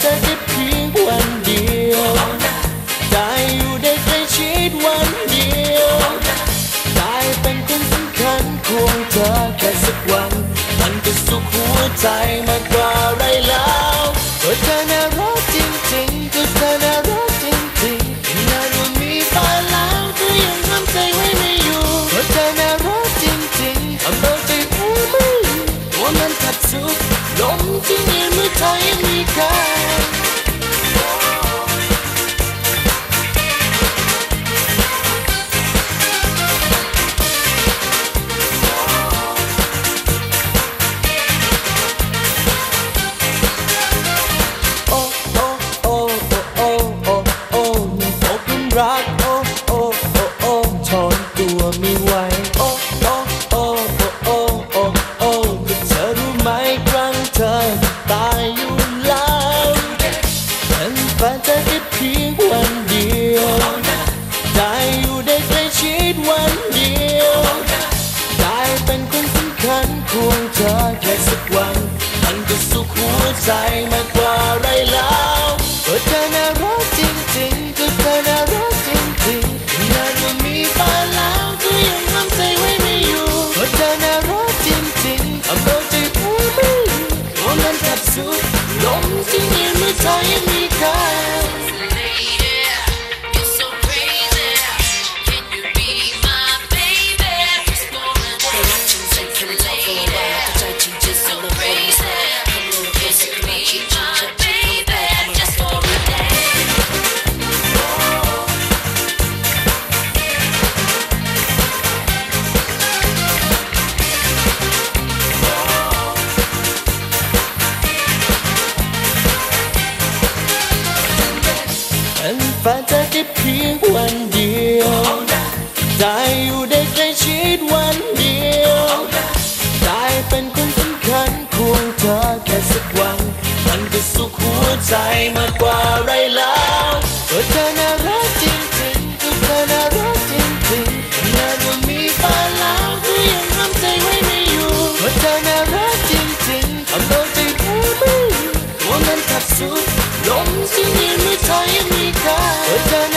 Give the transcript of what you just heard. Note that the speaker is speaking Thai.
เธอแค่เพียงวันเดียวได้อยู่ได้ใกล้ชิดวันเดียวได้เป็นคนสำคัญควงเธอแค่สักวัน มันก็สุขหัวใจ utainika ยืน นแฟนเธอแค่เพียงวันเดียวได้อยู่ได้ใกล้ชิดวันเดียวได้เป็นคนสำคัญควงเธอแค่สักวันมันก็สุขหัวใจมากกว่าไรแล้วก็เธอน่ารักจริงๆก็เธอน่ารักจริงๆนานว่ามีแฟนแล้วก็ยังทำใจไว้ไม่อยู่ก็เธอน่ารักจริงๆทำเอาใจเธอไม่อยู่ตัวมันขับสุดลมที่ยืน เมื่